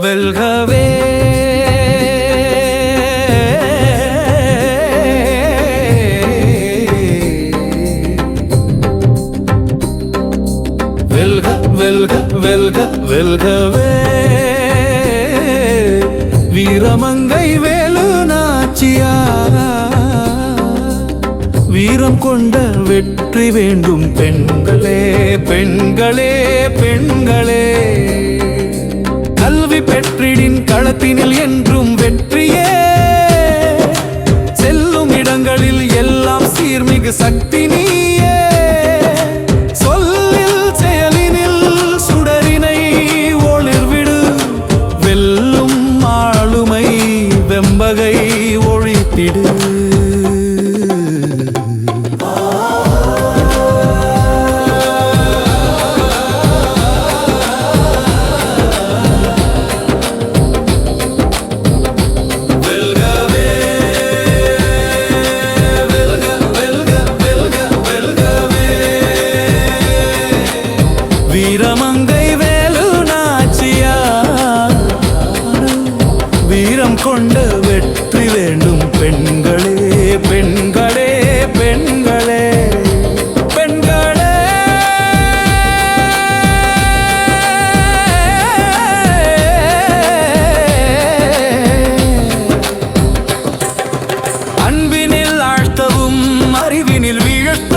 வெல்கவே. வெல்க வெல்க வெல்க வெல்கவே. வீரமங்கை வேலு நாச்சியாரா. வீரம் கொண்ட வெற்றி வேண்டும் பெண்களே பெண்களே பெண்களே. கல்வி பெற்றிடின் களத்தினில் என்றும் வெற்றியே. செல்லும் இடங்களில் எல்லாம் சீர்மிகு சக்தி நீ. கொண்ட வெற்றி வேண்டும் பெண்களே பெண்களே பெண்களே பெண்களே. அன்பினில் ஆழ்த்தவும் அறிவினில் வீழ்த்த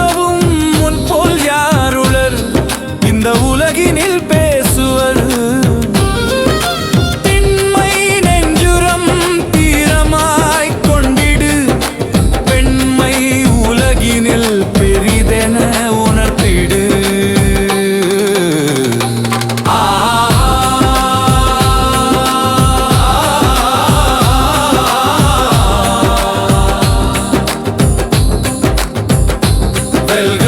வருக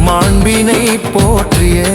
மாண்பினை போற்றியே.